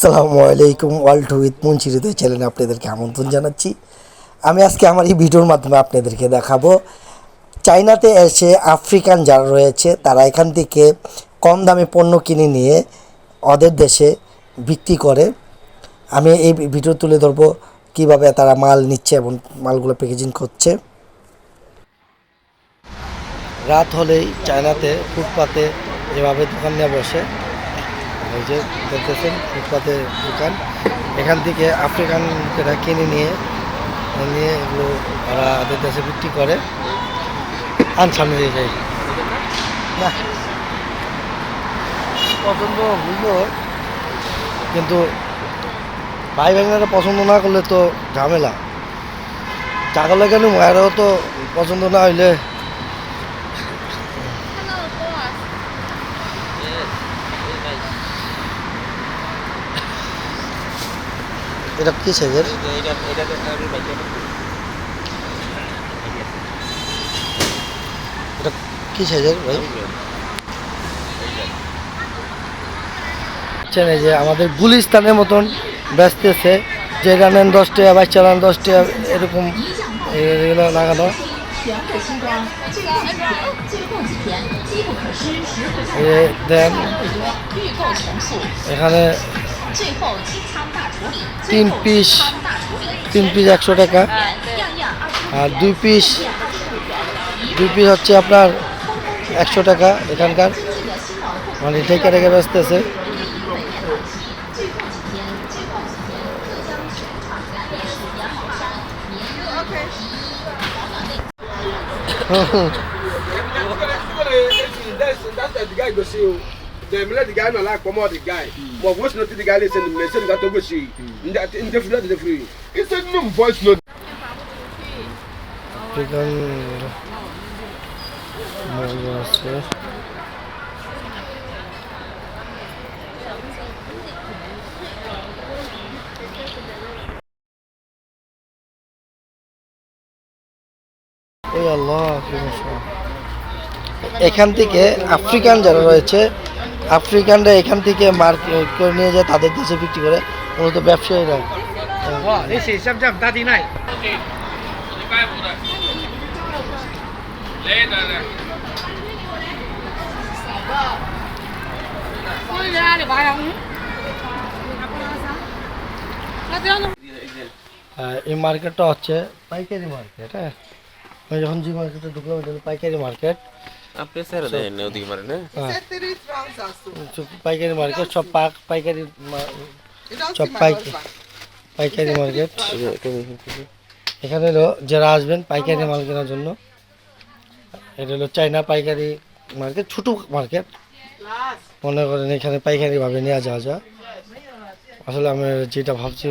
আসসালামু আলাইকুম, world with মুন্সিরিদয় চ্যানেলে আপনাদেরকে আমন্ত্রণ জানাচ্ছি। আমি আজকে আমার এই ভিডিওর মাধ্যমে আপনাদেরকে দেখাবো চাইনাতে এসে আফ্রিকান যারা রয়েছে, তারা এখান থেকে কম দামে পণ্য কিনে নিয়ে ওদের দেশে বিক্রি করে। আমি এই ভিডিও তুলে ধরবো, কীভাবে তারা মাল নিচ্ছে এবং মালগুলো প্যাকেজিং করছে। রাত হলেই চায়নাতে, ফুটপাতে এভাবে দোকান নিয়ে বসে। এই যে দেখতেছেন ফুটপাতে দোকান। এখান থেকে আফ্রিকান লোকেরা কিনে নিয়ে নিয়ে এগুলো ওদের দেশে বিক্রি করে। আন সামনে দিয়ে যায়। না। পছন্দ হইল, কিন্তু ভাই ভাইনারা পছন্দ না করলে তো ঝামেলা। টাকা কেন মায়েরাও তো পছন্দ না হইলে এটা কি সাইজের? এটা কি সাইজের ভাই? বুঝছেন এই যে। আমাদের গুলিস্তানের মতন ব্যস্তেছে যে রানেন দশ টাকা বাইশ চালান দশ টাকা এরকম এগুলো লাগানো। দেন এখানে তিন পিস তিন পিস একশো টাকা। আর দুই পিস দুই পিস হচ্ছে আপনার একশো টাকা এখানকার। মানে ঠেকে রেখে guy see you. The the guy no like come out the guy. But what's not the guy listen to me? Say that go see. In that in the free, the free. He said no voice note. মূল্য আছে ওই আল্লাহ এখান থেকে African যারা রয়েছে আফ্রিকানরা এখান থেকে market করে নিয়ে যায় তাদের দেশে বিক্রি করে। মূলত ব্যবসায়ীরা। এই মার্কেটটা হচ্ছে পাইকারি মার্কেট হ্যাঁ? যখন যে মার্কেটে ঢুকলাম পাইকারি মার্কেট। আপনি দেন ওদিকে হ্যাঁ। পাইকারি মার্কেট সব পাক পাইকারি সব পাইকারি পাইকারি মার্কেট। এখানে হলো যারা আসবেন পাইকারি মাল কেনার জন্য এটা হলো চাইনা পাইকারি মার্কেট ছোটো মার্কেট। মনে করেন এখানে পাইকারিভাবে নেওয়া যাওয়া যায়। আসলে আমি যেটা ভাবছি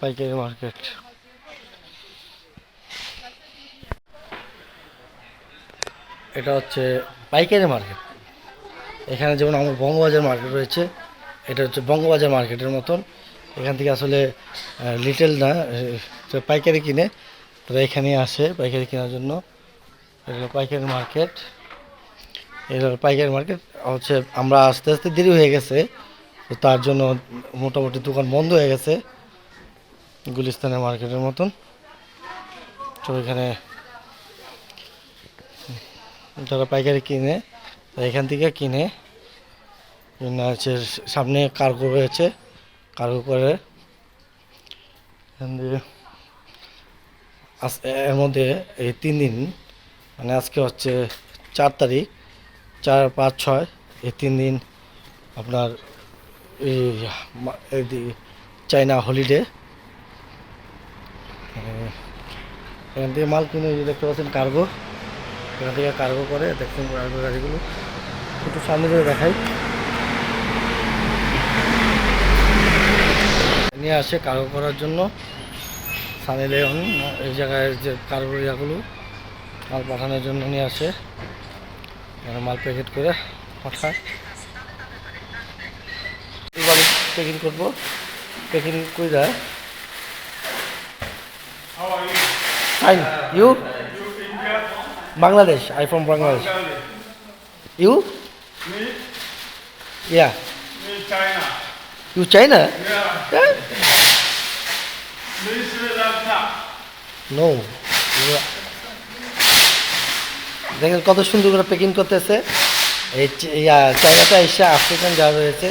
পাইকারি মার্কেট। এটা হচ্ছে পাইকারি মার্কেট। এখানে যেমন আমার বঙ্গবাজার মার্কেট রয়েছে, এটা হচ্ছে বঙ্গবাজার মার্কেটের মতন। এখান থেকে আসলে লিটেল না পাইকারি কিনে, তারা এখানে আসে পাইকারি কেনার জন্য। এগুলো পাইকারি মার্কেট। এগুলো পাইকারি মার্কেট। হচ্ছে আমরা আস্তে আস্তে দেরি হয়ে গেছে, তো তার জন্য মোটামুটি দোকান বন্ধ হয়ে গেছে, গুলিস্তানের মার্কেটের মতন। তো এখানে যারা পাইকারি কিনে এখান থেকে কিনে হচ্ছে সামনে কার্গো রয়েছে কার্গো করে এর মধ্যে এই তিন দিন মানে আজকে হচ্ছে চার তারিখ, চার, পাঁচ, ছয়, এই তিন দিন আপনার এই চাইনা হলিডে এখান থেকে মাল কিনে দেখতে পাচ্ছেন কার্গো এখান থেকে কার্গো করে দেখছেন কার্গো গাড়িগুলো। একটু সামনে করে দেখাই। নিয়ে আসে কার্গো করার জন্য। সানি লেন এই জায়গায় যে কার্গো ইয়াগুলো মাল পাঠানোর জন্য নিয়ে আসে। মাল প্যাকেট করে পাঠায়। প্যাকিং করব। প্যাকিং করে দেয় Fine. You? Bangladesh. I from Bangladesh. You? Yeah. You China Yeah. This Sri Lanka. No দেখেন কত সুন্দর করে প্যাকিং করতেছে এই ইয়া, চাইনাটা এসে আফ্রিকান যারা রয়েছে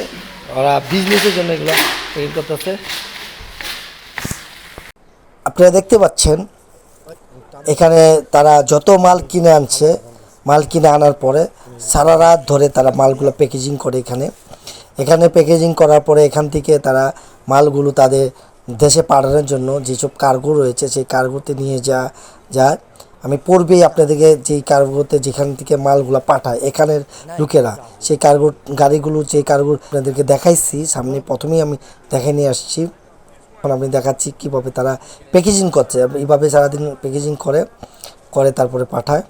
ওরা বিজনেসের জন্য এগুলো প্যাকিং করতেছে আপনারা দেখতে পাচ্ছেন এখানে তারা যত মাল কিনে আনছে, মাল কিনে আনার পরে সারা রাত ধরে তারা মালগুলো প্যাকেজিং করে এখানে। এখানে প্যাকেজিং করার পরে এখান থেকে তারা মালগুলো তাদের দেশে পাঠানোর জন্য যেসব কার্গো রয়েছে, সেই কার্গোতে নিয়ে যা যায় আমি পূর্বেই আপনাদেরকে যেই কার্গোতে যেখান থেকে মালগুলো পাঠায়, এখানের লোকেরা, সেই কার্গো গাড়িগুলো যে কার্গো আপনাদেরকে দেখাইছি, সামনে প্রথমেই আমি দেখে নিয়ে আসছি। এখন আমি দেখাচ্ছি কীভাবে তারা প্যাকেজিং করছে। এইভাবে সারাদিন প্যাকেজিং করে করে তারপরে পাঠায়।